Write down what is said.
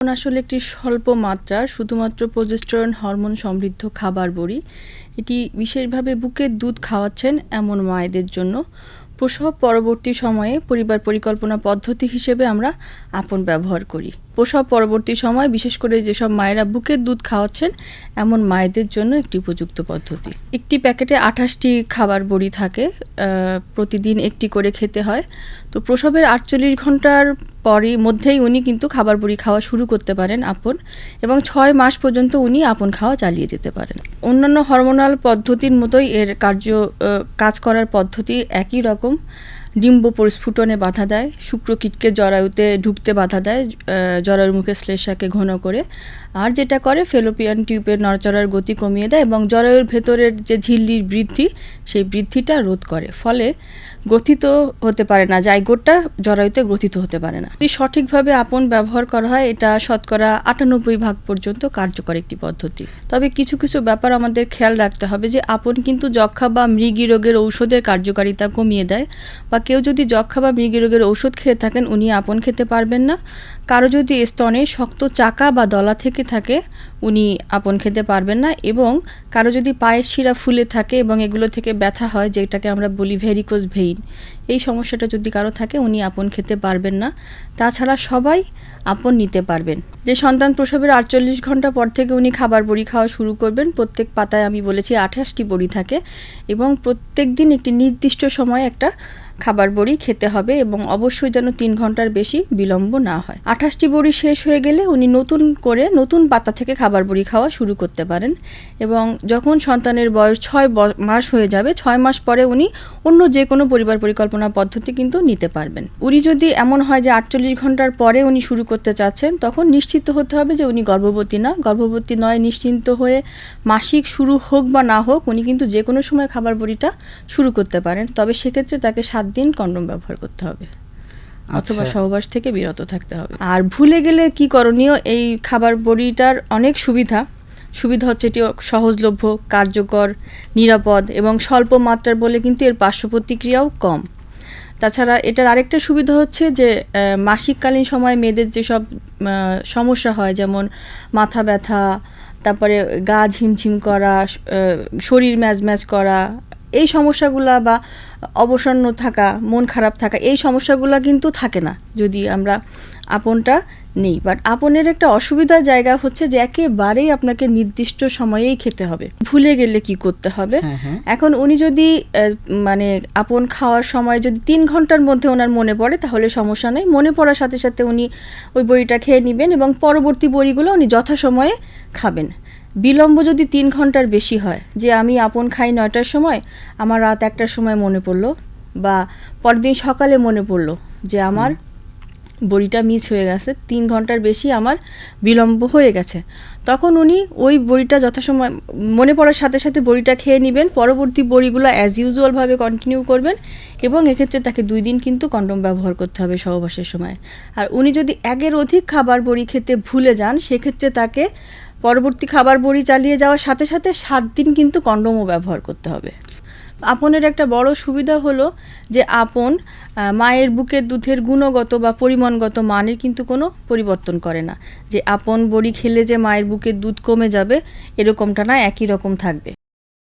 আসলে একটি স্বল্প মাত্রার শুধুমাত্র প্রজেস্টরন হরমোন সমৃদ্ধ খাবার বড়ি। এটি বিশেষভাবে বুকের দুধ খাওয়াচ্ছেন এমন মায়েদের জন্য। প্রসব পরবর্তী সময়ে পরিবার পরিকল্পনা পদ্ধতি হিসেবে আমরা আপন ব্যবহার করি। প্রসব পরবর্তী সময় বিশেষ করে যেসব মায়েরা বুকের দুধ খাওয়াচ্ছেন, এমন মায়েদের জন্য একটি উপযুক্ত পদ্ধতি। একটি প্যাকেটে আঠাশটি খাবার বড়ি থাকে প্রতিদিন একটি করে খেতে হয়। তো প্রসবের আটচল্লিশ ঘণ্টার পরই মধ্যেই উনি কিন্তু খাবার বড়ি খাওয়া শুরু করতে পারেন আপন এবং ছয় মাস পর্যন্ত উনি আপন খাওয়া চালিয়ে যেতে পারেন। অন্যান্য হরমোনাল পদ্ধতির মতোই এর কার্য কাজ করার পদ্ধতি একই রকম। ডিম্ব পরিস্ফুটনে বাধা দেয়। শুক্রকীটকে জরায়ুতে ঢুকতে বাধা দেয় জরায়ুর মুখে শ্লেষাকে ঘন করে। আর যেটা করে, ফেলোপিয়ান টিউবের নড়চড়ার গতি কমিয়ে দেয় এবং জরায়ুর ভেতরের যে ঝিল্লির বৃদ্ধি, সেই বৃদ্ধিটা রোধ করে। ফলে গ্রথিত হতে পারে না, জাইগোটটা জরায়ুতে গ্রথিত হতে পারে না। যদি সঠিকভাবে আপন ব্যবহার করা হয়, এটা শতকরা আটানব্বই ভাগ পর্যন্ত কার্যকর একটি পদ্ধতি। তবে কিছু কিছু ব্যাপার আমাদের খেয়াল রাখতে হবে যে, আপন কিন্তু যক্ষা বা মৃগী রোগের ঔষধের কার্যকারিতা কমিয়ে দেয় বা কেউ যদি যক্ষা বা মৃগী রোগের ওষুধ খেয়ে থাকেন, উনি আপন খেতে পারবেন না। কারও যদি স্তনে শক্ত চাকা বা দলা থেকে থাকে, উনি আপন খেতে পারবেন না এবং কারও যদি পায়ের শিরা ফুলে থাকে এবং এগুলো থেকে ব্যথা হয়, যেটাকে আমরা বলি ভেরিকোজ ভেইন এই সমস্যাটা যদি কারও থাকে, উনি আপন খেতে পারবেন না। তাছাড়া সবাই আপন নিতে পারবেন। যে সন্তান প্রসবের আটচল্লিশ ঘণ্টা পর থেকে উনি খাবার বড়ি খাওয়া শুরু করবেন, প্রত্যেক পাতায় আমি বলেছি আঠাশটি বড়ি থাকে এবং প্রত্যেক দিন একটি নির্দিষ্ট সময় একটা খাবার বড়ি খেতে হবে এবং অবশ্যই যেন তিন ঘণ্টার বেশি বিলম্ব না হয়। আঠাশটি বড়ি শেষ হয়ে গেলে উনি নতুন করে নতুন পাতা থেকে খাবার বড়ি খাওয়া শুরু করতে পারেন এবং যখন সন্তানের বয়স ছয় মাস হয়ে যাবে, ছয় মাস পরে উনি অন্য যে কোনো পরিবার পরিকল্পনা পদ্ধতি কিন্তু নিতে পারবেন। উনি যদি এমন হয় যে আটচল্লিশ ঘণ্টার পরে উনি শুরু করতে চাচ্ছেন, তখন নিশ্চিত হতে হবে যে উনি গর্ভবতী না। গর্ভবতী নয় নিশ্চিন্ত হয়ে মাসিক শুরু হোক বা না হোক, উনি কিন্তু যে কোনো সময় খাবার বড়িটা শুরু করতে পারেন। তবে সেক্ষেত্রে তাকে সাত দিন কন্ডম ব্যবহার করতে হবে। অথবা আচ্ছা। সহবাস থেকে বিরত থাকতে হবে। আর ভুলে গেলে কি করণীয়? এই খাবার বড়িটার অনেক সুবিধা। সুবিধা হচ্ছে এটি সহজলভ্য কার্যকর নিরাপদ এবং স্বল্প মাত্রার বলে কিন্তু এর পার্শ্ব প্রতিক্রিয়াও কম। তাছাড়া এটার আরেকটা সুবিধা হচ্ছে যে মাসিককালীন সময় মেয়েদের যেসব সমস্যা হয় যেমন মাথা ব্যথা তারপরে গা ঝিমঝিম করা শরীর ম্যাজ ম্যাজ করা এই সমস্যাগুলা বা অবসন্ন থাকা মন খারাপ থাকা এই সমস্যাগুলো কিন্তু থাকে না যদি আমরা আপনটা নেই। বাট আপনের একটা অসুবিধার জায়গা হচ্ছে যে একেবারেই আপনাকে নির্দিষ্ট সময়েই খেতে হবে। ভুলে গেলে কি করতে হবে? হ্যাঁ, হ্যাঁ। এখন উনি যদি মানে আপন খাওয়ার সময় যদি তিন ঘণ্টার মধ্যে ওনার মনে পড়ে তাহলে সমস্যা নেই। মনে পড়ার সাথে সাথে উনি ওই বড়িটা খেয়ে নেবেন এবং পরবর্তী বড়িগুলো উনি যথাসময়ে খাবেন। বিলম্ব যদি তিন ঘণ্টার বেশি হয়, যে আমি আপন খাই নয়টার সময়, আমার রাত একটার সময় মনে পড়ল, বা পরদিন সকালে মনে পড়ল যে আমার বড়িটা মিস হয়ে গেছে, তিন ঘণ্টার বেশি আমার বিলম্ব হয়ে গেছে। তখন উনি ওই বড়িটা যথাসময়, মনে পড়ার সাথে সাথে বড়িটা খেয়ে নেবেন, পরবর্তী বড়িগুলো অ্যাজ ইউজুয়ালভাবে কন্টিনিউ করবেন, এবং এক্ষেত্রে তাকে দুই দিন কিন্তু কন্ডম ব্যবহার করতে হবে সহবাসের সময়। আর উনি যদি একের অধিক খাবার বড়ি খেতে ভুলে যান, সেক্ষেত্রে তাকে পরবর্তী খাবার বড়ি চালিয়ে যাওয়ার সাথে সাথে সাত দিন কিন্তু কন্ডমও ব্যবহার করতে হবে। আপনের একটা বড় সুবিধা হলো যে আপন মায়ের বুকের দুধের গুণগত বা পরিমাণগত মানের কিন্তু কোনো পরিবর্তন করে না। যে আপন বড়ি খেলে যে মায়ের বুকের দুধ কমে যাবে, এরকমটা না, একই রকম থাকবে।